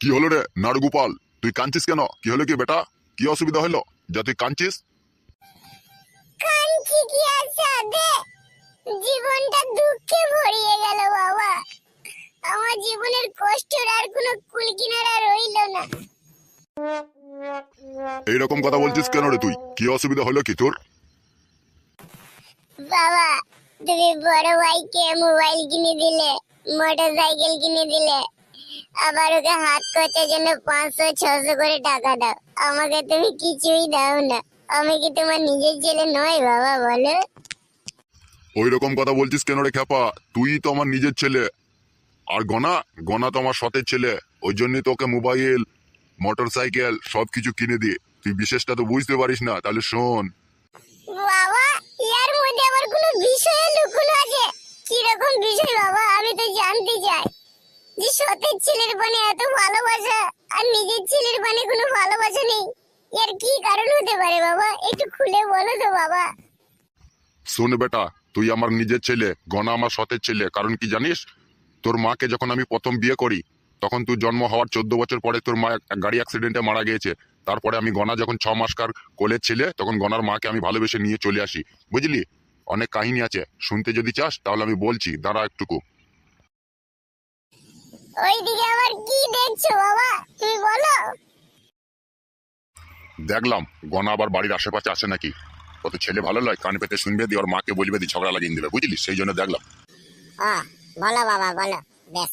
কি হলো রে নাড়ুগোপাল? তুই কাঁদছিস কেন? কি হলো কি বেটা? কি অসুবিধা হলো? যা তুই কাঁদছিস? কি আর সাথে জীবনটা দুঃখে ভরিয়ে গেল বাবা। আমার জীবনের কষ্টের আর কোনো কুল কিনারা রইল না। এইরকম কথা বলছিস কেন রে তুই? কি অসুবিধা হলো কি তোর? বাবা তুমি বড় ভাইকে মোবাইল কিনে দিলে মোটর সাইকেল কিনে দিলে আবার ওকে হাত খরচার জন্য পাঁচশো ছশো করে টাকা দাও। আমাকে তুমি কিছুই দাও না। আমি কি তোমার নিজের ছেলে নয় বাবা বলো? ওই রকম কথা বলছিস কেন রে খ্যাপা? তুই তো আমার নিজের ছেলে। আর গনা গনা তো আমার সতের ছেলে। ওই জন্যই তোকে মোবাইল মোটর সাইকেল সব কিছু কিনে দিয়ে তুই বিশেষটা তো বুঝতে পারিস না তাহলে শোন। বাবা এর মধ্যে আবার কোনো বিষয়ে লুকুনো আছে? কীরকম বিষয় বাবা? আমি তো জানতে চাই। যে সতের ছেলের বানে এত ভালোবাসা, আর নিজের ছেলের বানে কোনো ভালোবাসা নেই। এর কি কারণ হতে পারে বাবা? একটু খুলে বলো তো বাবা। শোন বেটা, তুই আমার নিজের ছেলে, গনা আমার সতের ছেলে। কারণ কি জানিস? তোর মাকে যখন আমি প্রথম বিয়ে করি, তখন তুই জন্ম হওয়ার চোদ্দ বছর পরে তোর মা গাড়ি অ্যাক্সিডেন্টে মারা গিয়েছে। তারপরে আমি গনা যখন ছ মাসকার কোলের ছেলে, তখন গনার মাকে আমি ভালোবেসে নিয়ে চলে আসি। বুঝলি? অনেক কাহিনী আছে। শুনতে যদি চাস, তাহলে আমি বলছি। দাঁড়া একটুকু। ওইদিকে আবার কি দেখছ বাবা? তুমি বলো। দেখলাম গনা আবার বাড়ির আশেপাশে আসে নাকি? কত ছেলে ভালো লয় কান পেতে শুনবে দিয়ে ওর মাকে বলবে দিয়ে ঝগড়া লাগিয়ে দেবে বুঝলি? সেই জন্য দেখলাম। বলো বাবা বলো। বেশ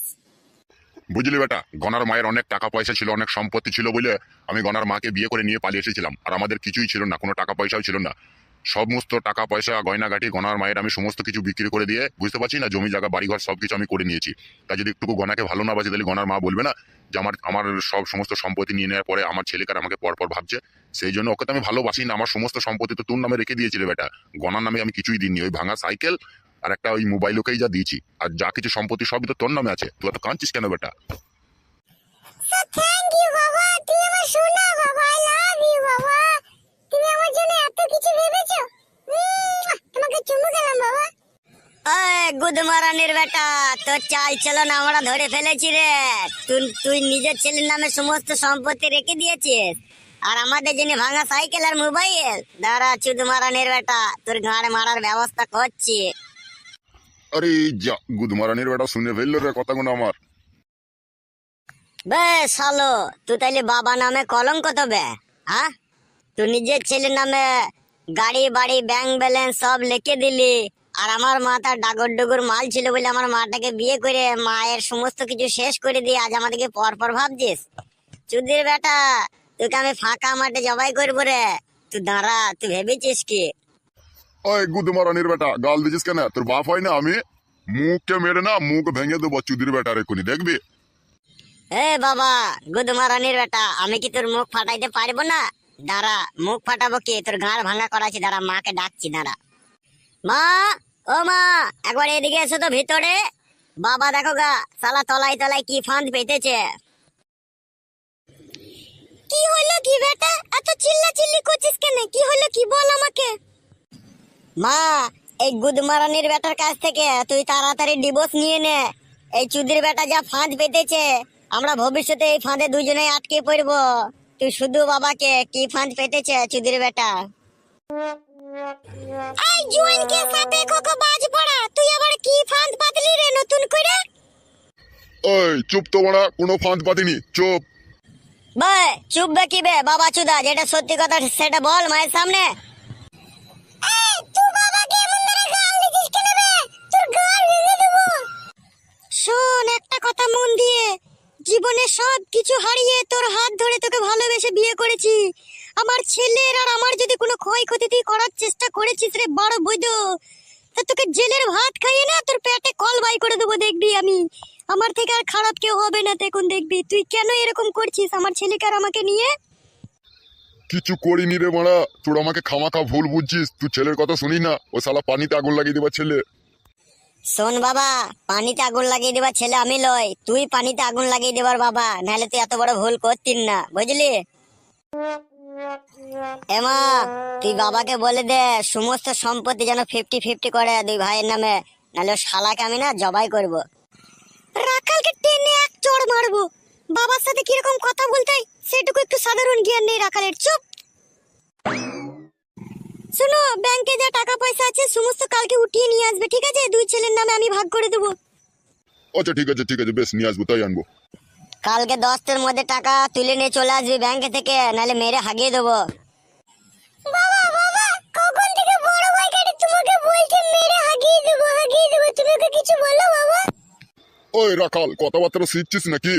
বুঝলি বেটা গনার মায়ের অনেক টাকা পয়সা ছিল অনেক সম্পত্তি ছিল বলে আমি গনার মাকে বিয়ে করে নিয়ে পালিয়ে এসেছিলাম। আর আমাদের কিছুই ছিল না কোনো টাকা পয়সাও ছিল না। সমস্ত টাকা, পয়সা, গয়নাগাটি, গনার মায়ের আমি সমস্ত কিছু বিক্রি করে দিয়ে বুঝতে পারছি না, জমি জায়গা, বাড়িঘর সব কিছু আমি করে নিয়েছি। তাই যদি একটু গনাকে ভালো না বাসে তাহলে গনার মা বলবে না যে আমার আমার সব সমস্ত সম্পত্তি নিয়ে নেওয়ার পরে আমার ছেলেকার আমাকে পরপর ভাবছে। সেই জন্য ওকে তো আমি ভালোবাসি না, আমার সমস্ত সম্পত্তি তো তোর নামে রেখে দিয়েছিল বেটা। গনার নামে আমি কিছুই দিইনি, ওই ভাঙা সাইকেল আর একটা ওই মোবাইল ওকেই যা দিয়েছি। আর যা কিছু সম্পত্তি সবই তো তোর নামে আছে। তুই তো কাঁদছিস কেন বেটা? বাবা। তুমি আমার বাবা। আই লাভ ইউ বাবা। তুমি আমার জন্য এত কিছু ভেবেছো? তোমাকে চুমু গেলাম বাবা। গুদ মারানির বেটা তোর চাল চলন আমরা ধরে ফেলেছি রে। তুই তুই নিজের ছেলের নামে সমস্ত সম্পত্তি রেখে দিয়েছিস। আর আমাদের জন্য ভাঙা সাইকেল আর মোবাইল। দাঁড়া চুদ মারানির বেটা তোর ঘাড়ে মারার ব্যবস্থা করছি। আরে যা গুদমারানির বেটা শুনে ফেলল রে কথাগুলো আমার। বেশ সালো তুই তাইলে বাবা নামে কলঙ্ক তো বে হ্যাঁ? তুই নিজের ছেলের নামে গাড়ি বাড়ি ব্যাংক ব্যালেন্স সব লিখে দিলি। আর আমার মা তার ডাগর ডুগুর মাল ছিল বলে আমার মাটাকে বিয়ে করে মায়ের সমস্ত কিছু শেষ করে দিয়ে আজ আমাদেরকে পর পর ভাবছিস। চুদির বেটা তোকে আমি ফাঁকা মাঠে জবাই করব রে। তুই দাঁড়া তুই ভেবেছিস কি? ওই গুদমারানির বেটা গাল দিছিস কেন? তোর বাপ হয় না আমি? মুখকে মেরে না মুখ ভেঙে দেবো চুদির বেটা রে কোনি দেখবি? এ বাবা গুদমারানির বেটা আমি কি তোর মুখ ফাটাইতে পারব না? দাঁড়া, মুখ ফাটাবো কি? তোর গাঁড় ভাঙা করাছি দাঁড়া, মাকে ডাকছি, দাঁড়া। মা, ও মা, একবার এদিকে এসো তো ভিতরে। বাবা দেখো গা সালা তলায় তলায় কি ফাঁদ পেতেছে। কি হলো কি বেটা? এত চিল্লা চিল্লি করছিস কেন? কি হলো কি বল আমাকে? মা, এই গুদমারানির বেটার কাছ থেকে তুই তাড়াতাড়ি ডিভোর্স নিয়ে নে। এই চুদির বেটা যা ফাঁদ পেতেছে, আমরা ভবিষ্যতে এই ফাঁদে দুজনে আটকে পড়ব। তুই শুধু বাবাকে কি ফাঁদ পেতেছে চুদির বেটা? এই জুয়ানকে সাথে কোকো বাজ পড়া তুই আবার কি ফাঁদ পাতলি রে নতুন করে? ওই চুপ তো বড়া কোনো ফাঁদ পাতিনি চুপ। বে চুপ বে কি বে বাবা চুদা যেটা সত্যি কথা সেটা বল মায়ের সামনে। তুই বাবাকে এমন ধরে গাল দিছিস কেন বে? তোর গাল ভেঙে দেবো। শোন একটা কথা মন দিয়ে জীবনে সব কিছু হারিয়ে তোর হাত ধরে তোকে ভালোবেসে বিয়ে করেছি আমার ছেলের আর আমার যদি কোনো ক্ষয়ক্ষতি তুই করার চেষ্টা করেছিস রে বড় বৈধ তা তোকে জেলের ভাত খাইয়ে না তোর পেটে কল বাই করে দেবো দেখবি আমি। আমার থেকে আর খারাপ কেউ হবে না তখন দেখবি। তুই কেন এরকম করছিস আমার ছেলেকে আর আমাকে নিয়ে? কিছু করিনি রে মারা। তোর আমাকে খামাখা ভুল বুঝছিস। তুই ছেলের কথা শুনি না? ও শালা পানিতে আগুন লাগিয়ে দেবার ছেলে। শোন বাবা পানিতে আগুন লাগিয়ে দেবার ছেলে আমি লয় তুই পানিতে আগুন লাগিয়ে দেবার বাবা নাহলে তুই এত বড় ভুল করতিন না। বুঝলি? এমা, তুই বাবাকে বলে দে, সমস্ত সম্পত্তি যেন ফিফটি ফিফটি করে দুই ভাইয়ের নামে। নাহলে শালাকে আমি না জবাই করব। রাখালকে টেনে এক চড় মারবো। বাবার সাথে কীরকম কথা বলতে সেটুকু একটু সাধারণ জ্ঞান নেই রাখালের, চুপ। শোনো, ব্যাংকে যা টাকা পয়সা আছে, সমস্ত কালকে উঠিয়ে নিয়ে আসবে, ঠিক আছে? দুই ছেলের নামে আমি ভাগ করে দেবো। আচ্ছা ঠিক আছে ঠিক আছে, বেশ, নিয়ে আসব, তাই আনব। কালকে দশটার মধ্যে টাকা তুলে নিয়ে চলে আসবি ব্যাংকে থেকে নাহলে মেরে হাগিয়ে দেবো। বাবা বাবা কখন থেকে বড় ভাই কাটে তোমাকে বলছে মেরে হাগিয়ে দেবো হাগিয়ে দেবো তুমি ওকে কিছু বলো বাবা। ওই রাখাল কথাবার্তা শিখছিস নাকি?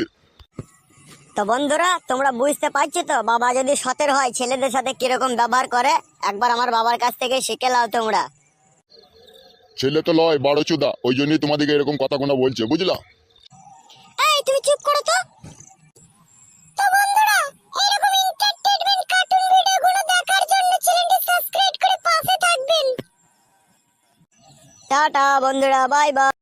তো বন্ধুরা তোমরা বুঝতে পারছ তো বাবা যদি সতের হয় ছেলেদের সাথে কীরকম ব্যবহার করে? একবার আমার বাবার কাছ থেকে শিখে নাও তোমরা। ছেলে তো লয় বারো চুদা ওই জন্যই তোমাদেরকে এরকম কথা কোনো বলছে বুঝলা? এই তুমি চুপ করো তো। টাটা বন্ধুরা বাই বাই।